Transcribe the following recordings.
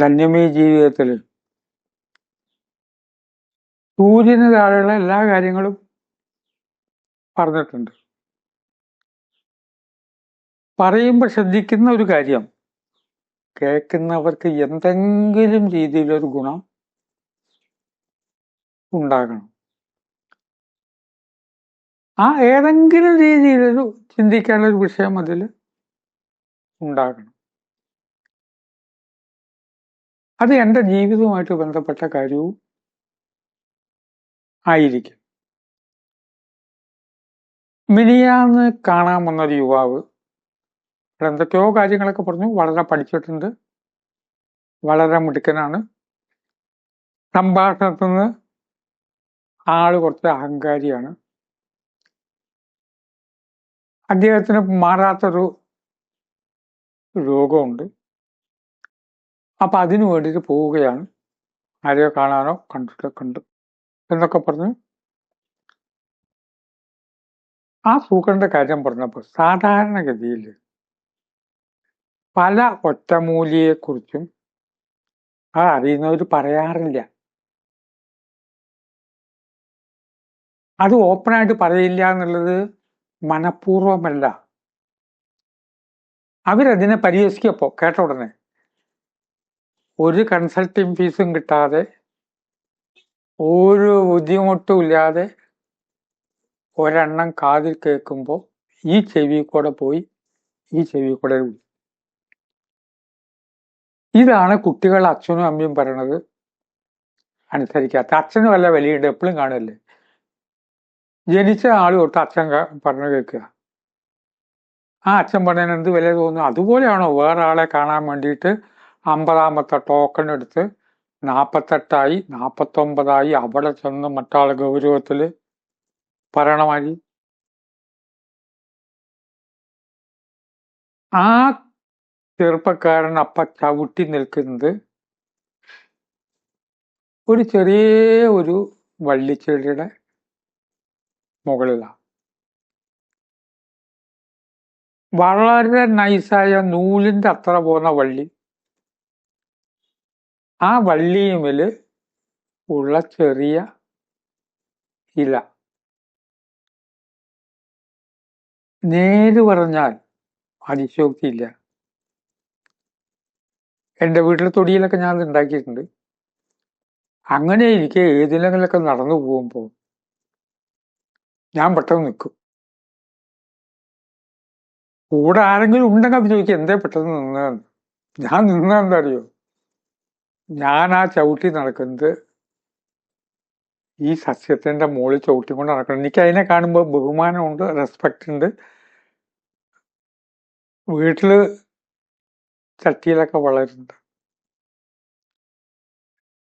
ധന്യമേ ജീവിതത്തിൽ. സൂര്യന് താഴെയുള്ള എല്ലാ കാര്യങ്ങളും പറഞ്ഞിട്ടുണ്ട്. പറയുമ്പോൾ ശ്രദ്ധിക്കുന്ന ഒരു കാര്യം കേൾക്കുന്നവർക്ക് എന്തെങ്കിലും രീതിയിലൊരു ഗുണം ഉണ്ടാകണം. ആ ഏതെങ്കിലും രീതിയിലൊരു ചിന്തിക്കാനുള്ള ഒരു വിഷയം അതിൽ ഉണ്ടാകണം. അത് എന്റെ ജീവിതവുമായിട്ട് ബന്ധപ്പെട്ട കാര്യവും ആയിരിക്കും. മിനിയാന്ന് കാണാൻ വന്നൊരു യുവാവ് എന്തൊക്കെയോ കാര്യങ്ങളൊക്കെ പറഞ്ഞു. വളരെ പഠിച്ചിട്ടുണ്ട്. വളരെ മിടുക്കനാണ്. സംഭാഷണത്തിൽ നിന്ന് ആൾ കുറച്ച് അഹങ്കാരിയാണ്. അദ്ദേഹത്തിന് മാറാത്തൊരു രോഗമുണ്ട്. അപ്പൊ അതിനു വേണ്ടിയിട്ട് പോവുകയാണ്. ആരെയോ കാണാനോ കണ്ടിട്ട് കണ്ടു എന്നൊക്കെ പറഞ്ഞ് ആ സൂക്കറിന്റെ കാര്യം പറഞ്ഞപ്പോൾ സാധാരണഗതിയിൽ പല ഒറ്റമൂലിയെക്കുറിച്ചും അത് അറിയുന്നവർ പറയാറില്ല. അത് ഓപ്പണായിട്ട് പറയില്ല എന്നുള്ളത് മനഃപൂർവമല്ല അവരതിനെ പരിഹസിക്കപ്പോ കേട്ട ഉടനെ ഒരു കൺസൾട്ടിങ് ഫീസും കിട്ടാതെ ഒരു ബുദ്ധിമുട്ടും ഇല്ലാതെ ഒരെണ്ണം കാതിൽ കേൾക്കുമ്പോൾ ഈ ചെവി കൂടെ പോയി ഈ ചെവി കൂടെ. ഇതാണ് കുട്ടികൾ അച്ഛനും അമ്മയും പറയണത് അനുസരിക്കാത്ത. അച്ഛനും വല്ല വലിയുണ്ട് എപ്പോഴും കാണുമല്ലേ ജനിച്ച ആൾ തൊട്ട് അച്ഛൻ പറഞ്ഞു കേൾക്കുക. ആ അച്ഛൻ പറഞ്ഞതിന് എന്ത് വില തോന്നുന്നു? അതുപോലെയാണോ വേറെ ആളെ കാണാൻ വേണ്ടിയിട്ട് അമ്പതാമത്തെ ടോക്കൺ എടുത്ത് നാപ്പത്തെട്ടായി നാപ്പത്തൊമ്പതായി അവിടെ ചെന്ന് മറ്റാളെ ഗൗരവത്തിൽ പറയണമാതിരി ആ ചെറുപ്പക്കാരൻ അപ്പ ചവിട്ടി നിൽക്കുന്നത് ഒരു ചെറിയ ഒരു വള്ളിച്ചെടിയുടെ മുകളിലാണ് വളരെ നൈസായ നൂലിന്റെ അത്ര പോകുന്ന വള്ളി. ആ വള്ളിയുമിൽ ഉള്ള ചെറിയ ഇല. നേര് പറഞ്ഞാൽ അതിശോക്തിയില്ല എന്റെ വീട്ടിലെ തൊടിയിലൊക്കെ ഞാൻ ഉണ്ടാക്കിയിട്ടുണ്ട്. അങ്ങനെ എനിക്ക് ഏതിലെങ്കിലൊക്കെ നടന്നു പോകുമ്പോൾ ഞാൻ പെട്ടെന്ന് നിൽക്കും. കൂടെ ആരെങ്കിലും ഉണ്ടെങ്കിൽ അഭിനയിക്കും എന്തേ പെട്ടെന്ന് നിന്നതെന്ന്. ഞാൻ നിന്നതെന്താ അറിയോ? ഞാൻ ആ ചവിട്ടി നടക്കുന്നത്. ഈ സസ്യത്തിന്റെ മുകളിൽ ചവിട്ടിക്കൊണ്ട് നടക്കണം. എനിക്ക് അതിനെ കാണുമ്പോൾ ബഹുമാനമുണ്ട് റെസ്പെക്റ്റ് ഉണ്ട് വീട്ടിൽ ചട്ടിയിലൊക്കെ വളരുന്നുണ്ട്.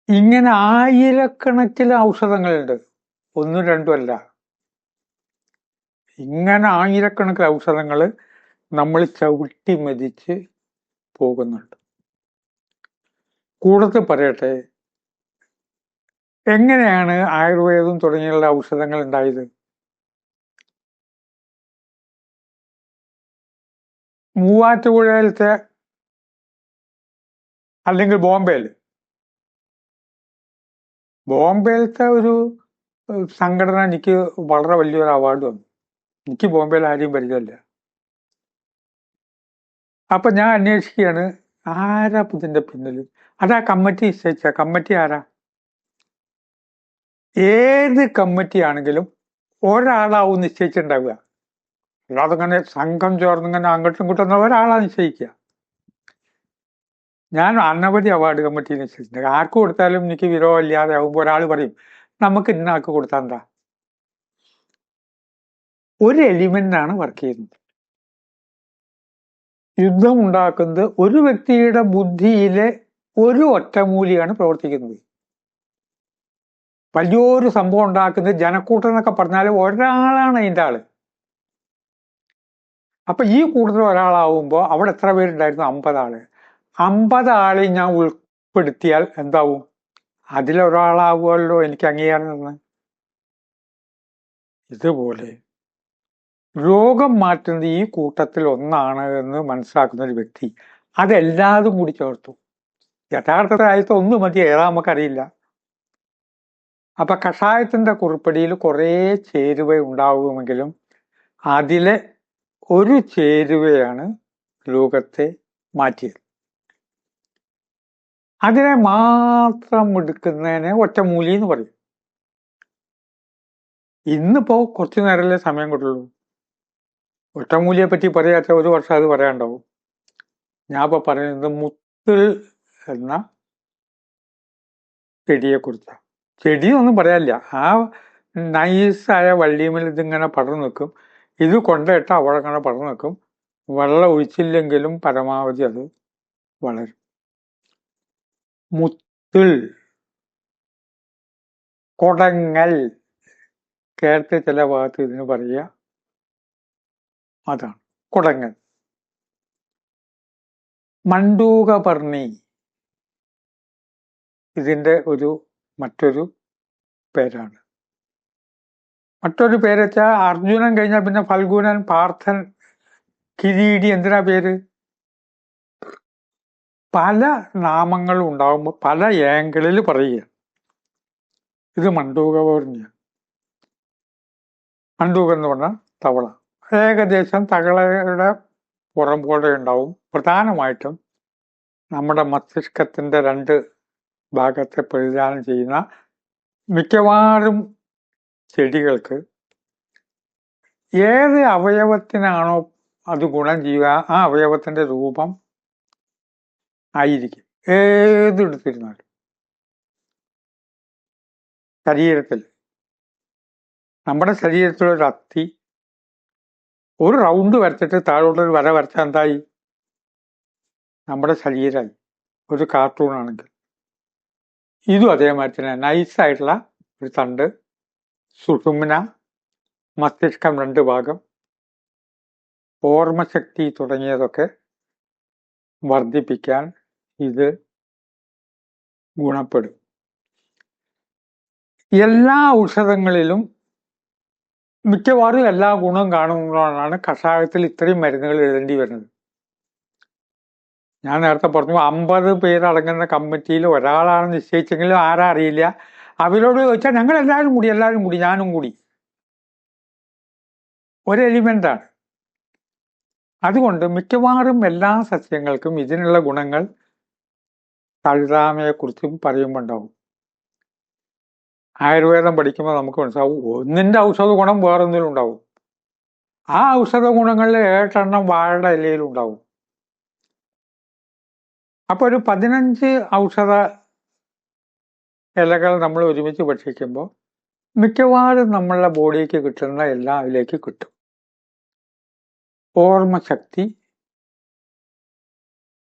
ഇങ്ങനെ ആയിരക്കണക്കിന് ഔഷധങ്ങളുണ്ട്. ഒന്നും രണ്ടും അല്ല. ഇങ്ങനെ ആയിരക്കണക്കിന് ഔഷധങ്ങൾ നമ്മൾ ചവിട്ടി മതിച്ച് പോകുന്നുണ്ട്. കൂടത്തിൽ പറയട്ടെ. എങ്ങനെയാണ് ആയുർവേദം തുടങ്ങിയുള്ള ഔഷധങ്ങൾ ഉണ്ടായത്? മൂവാറ്റുപുഴയിലത്തെ അല്ലെങ്കിൽ ബോംബെയിൽ ബോംബെയിലത്തെ ഒരു സംഘടന എനിക്ക് വളരെ വലിയൊരു അവാർഡ് വന്നു. എനിക്ക് ബോംബെയിൽ ആരെയും പരിചയമില്ല. അപ്പൊ ഞാൻ അന്വേഷിക്കുകയാണ് ആരാ ഇതിന്റെ പിന്നിൽ അതാ കമ്മിറ്റി നിശ്ചയിച്ച. കമ്മിറ്റി ആരാ? ഏത് കമ്മിറ്റി ആണെങ്കിലും ഒരാളാവും നിശ്ചയിച്ചിട്ടുണ്ടാവുക. അല്ലാതെ ഇങ്ങനെ സംഘം ചേർന്ന് ഇങ്ങനെ അങ്ങോട്ടും ഇങ്ങോട്ടും ഒന്നും ഒരാളാ നിശ്ചയിക്കുക. ഞാൻ അനവധി അവാർഡ് കമ്മിറ്റി നിശ്ചയിച്ചിട്ടുണ്ട്. ആർക്ക് കൊടുത്താലും എനിക്ക് വിരോധം ഇല്ലാതെ ആകുമ്പോൾ ഒരാൾ പറയും നമുക്ക് ഇന്ന ആൾക്ക് കൊടുത്താൽ എന്താ? ഒരു ആണ് വർക്ക് ചെയ്യുന്നത്. യുദ്ധം ഉണ്ടാക്കുന്നത് ഒരു വ്യക്തിയുടെ ബുദ്ധിയിലെ ഒരു ഒറ്റമൂലിയാണ് പ്രവർത്തിക്കുന്നത്. വലിയൊരു സംഭവം ഉണ്ടാക്കുന്നത് ജനക്കൂട്ടം എന്നൊക്കെ പറഞ്ഞാൽ ഒരാളാണ് അതിന്റെ ആൾ. അപ്പൊ ഈ കൂട്ടത്തിൽ ഒരാളാവുമ്പോൾ അവിടെ എത്ര പേരുണ്ടായിരുന്നു? അമ്പത് ആൾ അമ്പത് ആളെ ഞാൻ ഉൾപ്പെടുത്തിയാൽ എന്താവും? അതിലൊരാളാവുമല്ലോ എനിക്ക് അംഗീകാരം തന്നെ ഇതുപോലെ രോഗം മാറ്റുന്നത് ഈ കൂട്ടത്തിൽ ഒന്നാണ് എന്ന് മനസ്സിലാക്കുന്ന ഒരു വ്യക്തി. അതെല്ലാതും കൂടി ചേർത്തു. യഥാർത്ഥത്തിൽ ആദ്യത്തെ ഒന്ന് മതി ഏതാ നമുക്കറിയില്ല. അപ്പൊ കഷായത്തിന്റെ കുറിപ്പടിയിൽ കുറേ ചേരുവ ഉണ്ടാവുമെങ്കിലും അതിലെ ഒരു ചേരുവയാണ് രോഗത്തെ മാറ്റിയത്. അതിനെ മാത്രം എടുക്കുന്നതിനെ ഒറ്റമൂലി എന്ന് പറയും. ഇന്നിപ്പോ കുറച്ചു നേരമല്ലേ സമയം കിട്ടുള്ളൂ. ഒറ്റമൂലിയെ പറ്റി പറയാത്ത ഒരു വർഷം അത് പറയാണ്ടാവും ഞാൻ ഇപ്പൊ പറയുന്നത് മുത്തിൽ എന്ന ചെടിയെ കുറിച്ചാണ് ചെടിയൊന്നും പറയാനില്ല. ആ നൈസായ വള്ളിയുമിൽ ഇതിങ്ങനെ പടർന്നു നിൽക്കും. ഇത് കൊണ്ടിട്ട് അവിടെ അങ്ങനെ പടർന്നു നിൽക്കും. വെള്ളം ഒഴിച്ചില്ലെങ്കിലും പരമാവധി അത് വളരും. മുത്തിൽ കൊടങ്ങൽ കേരളത്തിൽ ചില ഭാഗത്ത് ഇതിന് പറയുക അതാണ്. കുടങ്ങൾ മണ്ടൂകപർണി. ഇതിന്റെ ഒരു മറ്റൊരു പേരാണ്. മറ്റൊരു പേര് വെച്ചാൽ അർജുനൻ കഴിഞ്ഞാൽ പിന്നെ ഫൽഗുനൻ പാർത്ഥൻ കിരീടി എന്തിനാ പേര്? പല നാമങ്ങളും ഉണ്ടാകുമ്പോൾ പല ഏങ്കിളിൽ പറയുക. ഇത് മണ്ടൂക പറഞ്ഞ മണ്ടൂക എന്ന് പറഞ്ഞാൽ തവള. ഏകദേശം തകളയുടെ പുറം പോലെ ഉണ്ടാവും. പ്രധാനമായിട്ടും നമ്മുടെ മസ്തിഷ്കത്തിന്റെ രണ്ട് ഭാഗത്തെ പ്രതിദാനം ചെയ്യുന്ന മിക്കവാറും ചെടികൾക്ക് ഏത് അവയവത്തിനാണോ അത് ഗുണം ചെയ്യുക ആ അവയവത്തിന്റെ രൂപം ആയിരിക്കും. ഏതെടുത്തിരുന്നാലും ശരീരത്തിൽ. നമ്മുടെ ശരീരത്തിലൊരു അസ്ഥി ഒരു റൗണ്ട് വരച്ചിട്ട് താഴോട്ടൊരു വര വരച്ചാൽ എന്തായി? നമ്മുടെ ശരീരമായി ഒരു കാർട്ടൂൺ ആണെങ്കിൽ. ഇതും അതേമാതിരി തന്നെ. നൈസായിട്ടുള്ള ഒരു തണ്ട്. സുഷുമ്ന. മസ്തിഷ്കം രണ്ട് ഭാഗം. ഓർമ്മശക്തി തുടങ്ങിയതൊക്കെ വർദ്ധിപ്പിക്കാൻ ഇത് ഗുണപ്പെടും. എല്ലാ ഔഷധങ്ങളിലും മിക്കവാറും എല്ലാ ഗുണവും കാണുന്നതാണ് കഷായത്തിൽ ഇത്രയും മരുന്നുകൾ എഴുതേണ്ടി വരുന്നത്. ഞാൻ നേരത്തെ പറഞ്ഞു അമ്പത് പേരടങ്ങുന്ന കമ്മിറ്റിയിൽ ഒരാളാണ് നിശ്ചയിച്ചെങ്കിലും ആരാ അറിയില്ല. അവരോട് ചോദിച്ചാൽ ഞങ്ങൾ എല്ലാവരും കൂടി എല്ലാവരും കൂടി ഞാനും കൂടി. ഒരു അതുകൊണ്ട് മിക്കവാറും എല്ലാ സസ്യങ്ങൾക്കും ഇതിനുള്ള ഗുണങ്ങൾ തഴുതാമയെക്കുറിച്ചും പറയുമ്പോൾ ഉണ്ടാവും ആയുർവേദം പഠിക്കുമ്പോൾ നമുക്ക് മനസ്സിലാവും ഒന്നിന്റെ ഔഷധ ഗുണം വേറൊന്നിലും ഉണ്ടാവും. ആ ഔഷധ ഗുണങ്ങളിൽ ഏട്ടെണ്ണം വാഴയുടെ ഇലയിലുണ്ടാവും അപ്പൊ ഒരു പതിനഞ്ച് ഔഷധ ഇലകൾ നമ്മൾ ഒരുമിച്ച് ഭക്ഷിക്കുമ്പോൾ മിക്കവാറും നമ്മളുടെ ബോഡിക്ക് കിട്ടുന്ന എല്ലാം അതിലേക്ക് കിട്ടും. ഓർമ്മശക്തി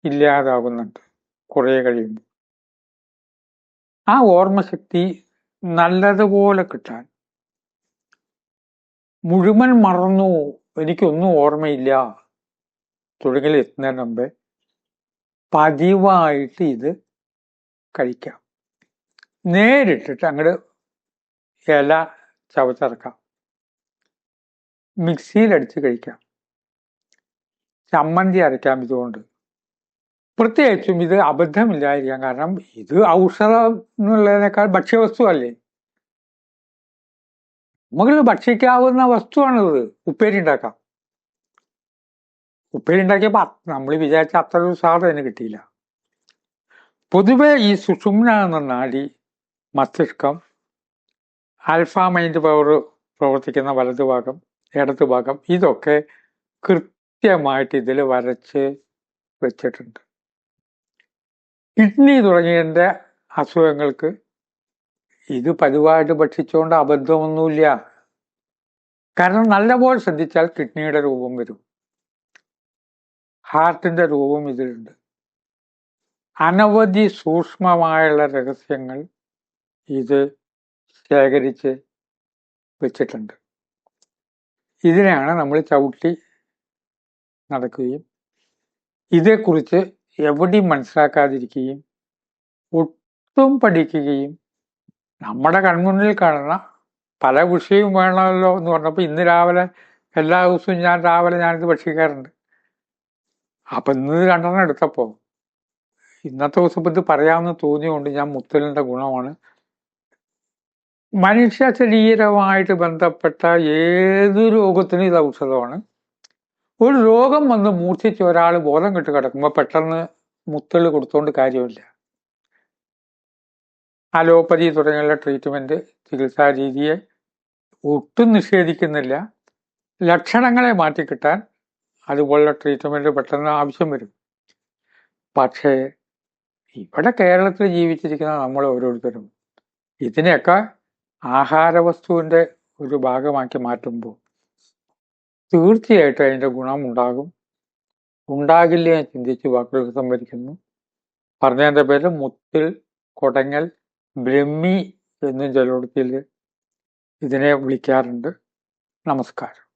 ഇല്ലാതാകുന്നുണ്ട് കുറേ കഴിയുമ്പോൾ. ആ ഓർമ്മശക്തി നല്ലതുപോലെ കിട്ടാൻ. മുഴുവൻ മറന്നു എനിക്കൊന്നും ഓർമ്മയില്ല. തുടങ്ങിൽ എത്തുന്നതിന് മുമ്പേ പതിവായിട്ട് ഇത് കഴിക്കാം. നേരിട്ടിട്ട് അങ്ങോട്ട് ഇല ചവച്ചിറക്കാം. മിക്സിയിലടിച്ച് കഴിക്കാം. ചമ്മന്തി അരയ്ക്കാം ഇതുകൊണ്ട്. പ്രത്യേകിച്ചും ഇത് അബദ്ധമില്ലായിരിക്കാം. കാരണം ഇത് ഔഷധം എന്നുള്ളതിനേക്കാൾ ഭക്ഷ്യവസ്തു അല്ലേ നമുക്ക് ഭക്ഷിക്കാവുന്ന വസ്തുവാണിത്. ഉപ്പേരി ഉണ്ടാക്കാം. ഉപ്പേരി ഉണ്ടാക്കിയപ്പോ നമ്മൾ വിചാരിച്ച അത്ര ഒരു സാധനം കിട്ടിയില്ല. പൊതുവെ ഈ സുഷുമ്ന എന്ന നാഡി മസ്തിഷ്കം ആൽഫ മൈൻഡ് പവർ പ്രവർത്തിക്കുന്ന വലതുഭാഗം ഇടതുഭാഗം ഇതൊക്കെ കൃത്യമായിട്ട് ഇതിൽ വരച്ച് വെച്ചിട്ടുണ്ട്. കിഡ്നി തുടങ്ങിയതിന്റെ അസുഖങ്ങൾക്ക് ഇത് പതിവായിട്ട് ഭക്ഷിച്ചുകൊണ്ട് അബദ്ധമൊന്നുമില്ല. കാരണം നല്ലപോലെ ശ്രദ്ധിച്ചാൽ കിഡ്നിയുടെ രൂപം വരും. ഹാർട്ടിന്റെ രൂപം ഇതിലുണ്ട്. അനവധി സൂക്ഷ്മമായുള്ള രഹസ്യങ്ങൾ ഇത് ശേഖരിച്ച് വെച്ചിട്ടുണ്ട്. ഇതിനെയാണ് നമ്മൾ ചവിട്ടി നടക്കുകയും ഇതേക്കുറിച്ച് എവിടെയും മനസ്സിലാക്കാതിരിക്കുകയും ഒട്ടും പഠിക്കുകയും നമ്മുടെ കൺമുന്നിൽ കാണുന്ന പല വിഷയവും വേണമല്ലോ എന്ന് പറഞ്ഞപ്പോൾ ഇന്ന് രാവിലെ എല്ലാ ദിവസവും ഞാൻ രാവിലെ ഞാനിത് ഭക്ഷിക്കാറുണ്ട് അപ്പം ഇന്ന് രണ്ടെണ്ണം എടുത്തപ്പോൾ ഇന്നത്തെ ദിവസം ഇത് പറയാമെന്ന് തോന്നിയുകൊണ്ട് ഞാൻ മുത്തലിന്റെ ഗുണമാണ്. മനുഷ്യ ശരീരവുമായിട്ട് ബന്ധപ്പെട്ട ഏത് രോഗത്തിനും ഇത് ഔഷധമാണ്. ഒരു രോഗം വന്ന് മൂർച്ഛിച്ച് ഒരാൾ ബോധം കെട്ട് കിടക്കുമ്പോൾ പെട്ടെന്ന് മുത്തൽ കൊടുത്തോണ്ട് കാര്യമില്ല. അലോപ്പതി തുടങ്ങിയുള്ള ട്രീറ്റ്മെന്റ് ചികിത്സാ രീതിയെ ഒട്ടും നിഷേധിക്കുന്നില്ല. ലക്ഷണങ്ങളെ മാറ്റിക്കിട്ടാൻ അതുപോലുള്ള ട്രീറ്റ്മെന്റ് പെട്ടെന്ന് ആവശ്യം വരും. പക്ഷേ ഇവിടെ കേരളത്തിൽ ജീവിച്ചിരിക്കുന്ന നമ്മൾ ഓരോരുത്തരും ഇതിനെയൊക്കെ ആഹാരവസ്തുവിന്റെ ഒരു ഭാഗമാക്കി മാറ്റുമ്പോൾ തീർച്ചയായിട്ടും അതിന്റെ ഗുണം ഉണ്ടാകും ഉണ്ടാകില്ല എന്ന് ചിന്തിച്ച് വാക്കുകൾ സംഭരിക്കുന്നു. പറഞ്ഞതിന്റെ പേര് മുത്തിൽ കൊടങ്ങൽ ബ്രഹ്മി എന്നും ചിലയിടത്തിൽ ഇതിനെ വിളിക്കാറുണ്ട്. നമസ്കാരം.